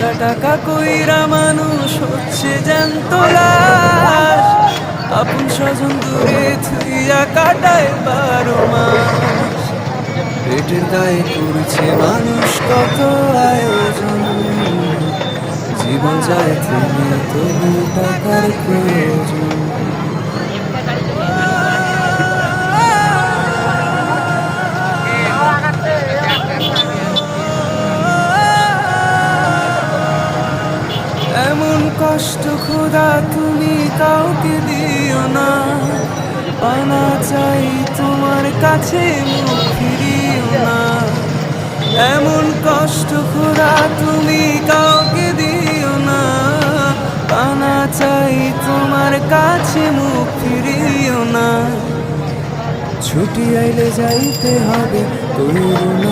টাকা টাকা কইরা মানুষ হচ্ছে জ্যান্ত লাশ। আপন স্বজন দূরে থুইয়া কাটায় বারো মাস। পেটের গায়ে করছে মানুষ, কত আয়োজন। জীবন যায় থেমে তবু টাকার প্রয়োজন। এমন কষ্ট খোদা তুমি কাউকে দিও না। পানা চাই তোমার কাছে মুখ ফিরিও না। এমন কষ্ট খোদা তুমি কাউকে দিও না। পানা চাই তোমার কাছে মুখ ফিরিও না। ছুটি আইলে যাইতে হবে উপায়